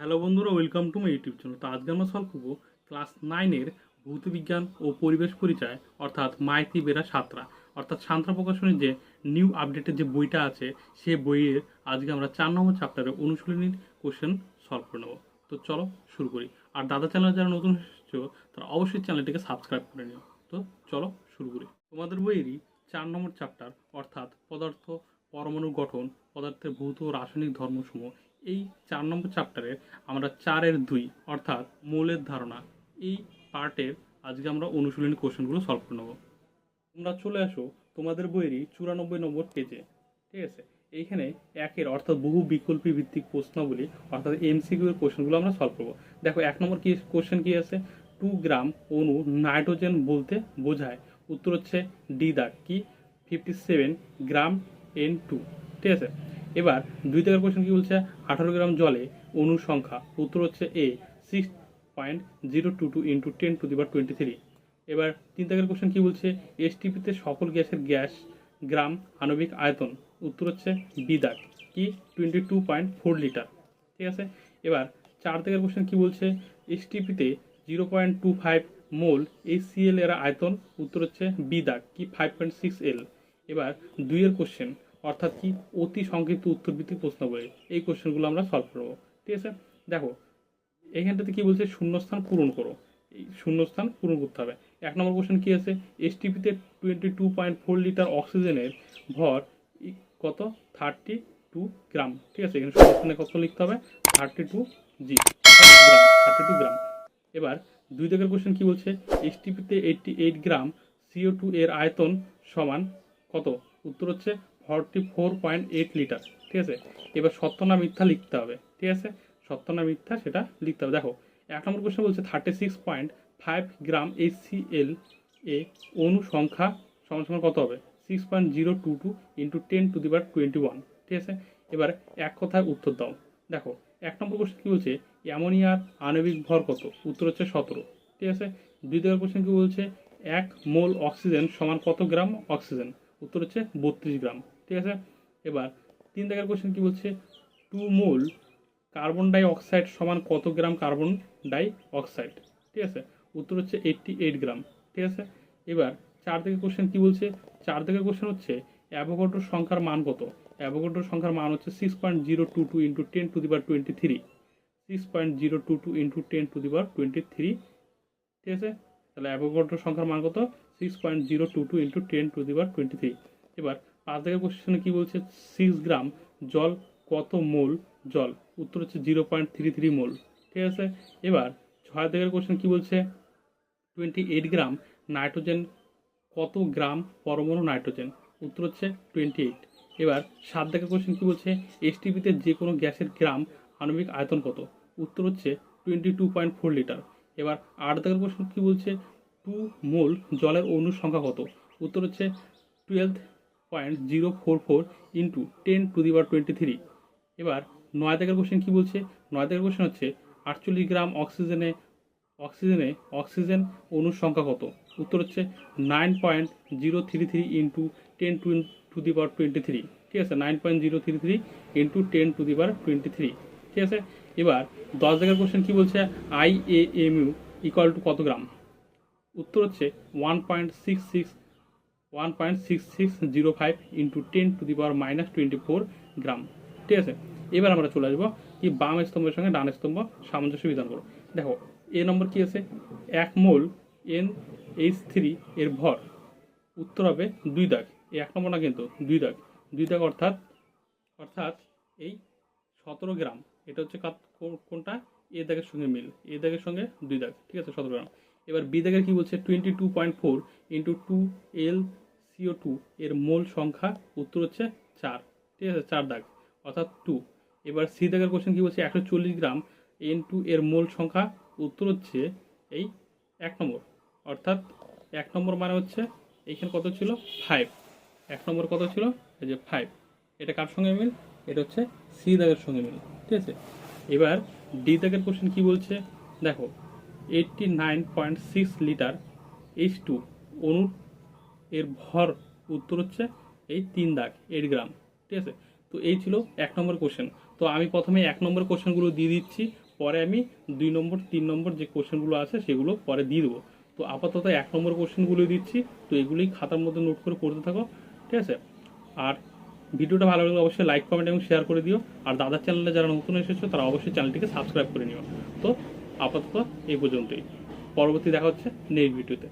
Hello বন্ধুরা, welcome to my YouTube channel. তো আজকে আমরা সলভ করব ক্লাস নাইনের ভৌত বিজ্ঞান ও পরিবেশ পরিচয়, অর্থাৎ মাইতি বেরা সাঁতরা। অর্থাৎ সাঁতরা প্রকাশনের যে নিউ আপডেটের যে বইটা আছে সেই বইয়ের আজকে আমরা চার নম্বর চ্যাপ্টারে অনুশীলনীর কোশ্চেন সলভ করে নেব। তো চলো শুরু করি। আর দাদা চ্যানেল যারা নতুন এসেছ, তারা অবশ্যই চ্যানেলটিকে সাবস্ক্রাইব করে নিও। তো চলো শুরু করি। তোমাদের বইয়েরই চার নম্বর চ্যাপ্টার অর্থাৎ পদার্থ পরমাণু গঠন, পদার্থের ভৌত ও রাসায়নিক ধর্মসমূহ এই চার নম্বর চ্যাপ্টারের আমরা চারের দুই, অর্থাৎ মৌলের ধারণা, এই পার্টের আজকে আমরা অনুশীলনী কোশ্চেনগুলো সলভ করে নেব। তোমরা চলে আসো তোমাদের বইয়েরই চুরানব্বই নম্বর পেজে ঠিক আছে? এইখানে একের, অর্থাৎ বহু বিকল্পী ভিত্তিক প্রশ্নাবলী, অর্থাৎ এমসিকিউ এর কোশ্চেনগুলো আমরা সলভ করব। দেখো, এক নম্বর কি কোশ্চেন কি আছে? টু গ্রাম অণু নাইট্রোজেন বলতে বোঝায়। উত্তর হচ্ছে ডি দাগ কি? Fifty seven gram N two ঠিক আছে? এবার দুই দাগের কোশ্চেন কি বলছে? আঠারো গ্রাম জলে অণুর সংখ্যা উত্তর হচ্ছে এ six point zero two two into ten to the power twenty three এবার তিন দাগের কোশ্চেন কি বলছে? এসটিপিতে সকল গ্যাসের গ্যাস গ্রাম আণবিক আয়তন। উত্তর হচ্ছে বি দাগ, কি? Twenty two point four litre ঠিক আছে? এবার চার দাগের কোশ্চেন কি বলছে? এসটিপিতে zero point two five mole এই সিএল এর আয়তন। উত্তর হচ্ছে বি দাগ, কি? ফাইভ পয়েন্ট সিক্স এল এবার দুইয়ের কোশ্চেন অর্থাৎ কি অতি সংক্ষিপ্ত উত্তর ভিত্তিক প্রশ্নাবলী এই কোশ্চেনগুলো আমরা সলভ করব। ঠিক আছে? দেখো এইখানটাতে কি বলছে? শূন্যস্থান পূরণ করো। এই শূন্যস্থান পূরণ করতে হবে। এক নম্বর কোশ্চেন কি আছে? এসটিপিতে twenty two point four litre অক্সিজেনের ভর কত? থার্টি টু গ্রাম ঠিক আছে? এখানে শূন্যস্থানে কত লিখতে হবে? Thirty two G gram thirty two gram এবার দুই দাগের কোশ্চেন কি বলছে? এসটিপিতে eighty eight gram CO two এর আয়তন সমান কত? উত্তর হচ্ছে forty four point eight litre ঠিক আছে? এবার সত্য না মিথ্যা লিখতে হবে, ঠিক আছে? সত্য না মিথ্যা সেটা লিখতে হবে। দেখো, এক নম্বর কোশ্চেন বলছে thirty six point five gram HCl এ অণু সংখ্যা সমান সমান কত হবে? Six point zero two two into ten to the bar twenty one ঠিক আছে? এবার এক কথায় উত্তর দাও। দেখো, এক নম্বর কোশ্চেন কী বলছে? অ্যামোনিয়ার আণবিক ভর কত? উত্তর হচ্ছে সতেরো, ঠিক আছে? দ্বিতীয় কোশ্চেন কী বলছে? এক মোল অক্সিজেন সমান কত গ্রাম অক্সিজেন? উত্তর হচ্ছে বত্রিশ গ্রাম, ঠিক আছে? এবার তিন দাগের কোশ্চেন কী বলছে? Two mole carbon dioxide সমান কত গ্রাম কার্বন ডাই অক্সাইড ঠিক আছে? উত্তর হচ্ছে এইটটি এইট গ্রাম, ঠিক আছে? এবার চার থেকে কোশ্চেন কি বলছে? চার থেকে কোশ্চেন হচ্ছে অ্যাভোগাড্রোর সংখ্যার মান কত? অ্যাভোগাড্রোর সংখ্যার মান হচ্ছে six point zero two two into ten to the bar twenty three six point zero two two into ten to the bar twenty three ঠিক আছে? তাহলে অ্যাভোগাড্রোর সংখ্যার মান কত? Six point zero two two into ten to the bar twenty three এবার পাঁচ থেকে কোশ্চেনে কী বলছে? সিক্স গ্রাম জল কত মোল? জল। উত্তর হচ্ছে zero point three three mole. ঠিক আছে? এবার ছয় দাগের কোশ্চেন কী বলছে? টোয়েন্টি এইট গ্রাম নাইট্রোজেন কত গ্রাম পরমাণু নাইট্রোজেন উত্তর হচ্ছে টোয়েন্টি এইট এবার সাত দাগের কোশ্চেন কী বলছে? এসটিপিতে যে কোনো গ্যাসের গ্রাম আণবিক আয়তন কত? উত্তর হচ্ছে twenty two point four litre এবার আট দাগের কোশ্চেন কী বলছে? টু মোল জলের অণুর সংখ্যা কত? উত্তর হচ্ছে twelve point zero four four into ten to the bar twenty three এবার নয় দাগের কোশ্চেন কী বলছে? নয় দাগের কোশ্চেন হচ্ছে আটচল্লিশ গ্রাম অক্সিজেনে অক্সিজেনে অক্সিজেন অণুর সংখ্যা কত? উত্তর হচ্ছে nine point zero three three into ten to to the power twenty three ঠিক আছে? Nine point zero three three into ten to the power twenty three ঠিক আছে? এবার দশ জায়গার কোশ্চেন কী বলছে? I A M U equal to কত গ্রাম? উত্তর হচ্ছে one point six six one point six six zero five into ten to the power minus twenty four gram ঠিক আছে? এবার আমরা চলে আসব কি বাম স্তম্ভের সঙ্গে ডান স্তম্ভ সামঞ্জস্য বিধান করো। দেখো, এ নম্বর কি আছে? এক মোল এন এইচ থ্রি এর ভর। উত্তর হবে দুই দাগ। এই এক নম্বর না কিন্তু, দুই দাগ। দুই দাগ অর্থাৎ অর্থাৎ এই সতেরো গ্রাম। এটা হচ্ছে কোনটা? এ দাগের সঙ্গে মিল। এ দাগের সঙ্গে দুই দাগ। ঠিক আছে? সতেরো গ্রাম। এবার বি দাগের কি বলছে? Twenty two point four into two L CO two এর মোল সংখ্যা, উত্তর হচ্ছে চার। ঠিক আছে? চার দাগ, অর্থাৎ টু এবার সি দাগের কোশ্চেন কি বলছে? একশো চল্লিশ গ্রাম এন টু এর মোল সংখ্যা, উত্তর হচ্ছে এই এক নম্বর। অর্থাৎ এক নম্বর মানে হচ্ছে এইখানে কত ছিল? ফাইভ এক নম্বর কত ছিল? এই যে ফাইভ এটা কার সঙ্গে মিল? এটা হচ্ছে সি দাগের সঙ্গে মিল। ঠিক আছে? এবার ডি দাগের কোশ্চেন কি বলছে? দেখো eighty nine point six litre H two অনুর এর ভর উত্তর হচ্ছে এই তিন দাগ এইট গ্রাম ঠিক আছে? তো এই ছিল এক নম্বর কোশ্চেন তো আমি প্রথমে এক নম্বর কোশ্চেনগুলো দিয়ে দিচ্ছি, পরে আমি দুই নম্বর, তিন নম্বর যে কোশ্চেনগুলো আছে সেগুলো পরে দিয়ে দেবো। তো আপাতত এক নম্বর কোশ্চেনগুলো দিচ্ছি, তো এগুলোই খাতার মধ্যে নোট করে পড়তে থাকো, ঠিক আছে? আর ভিডিওটা ভালো লাগলে অবশ্যই লাইক কমেন্ট এবং শেয়ার করে দিও। আর দাদার চ্যানেলে যারা নতুন এসেছ, তারা অবশ্যই চ্যানেলটিকে সাবস্ক্রাইব করে নিও। তো আপাতত এই পর্যন্তই। পরবর্তী দেখা হচ্ছে নেক্সট ভিডিওতে।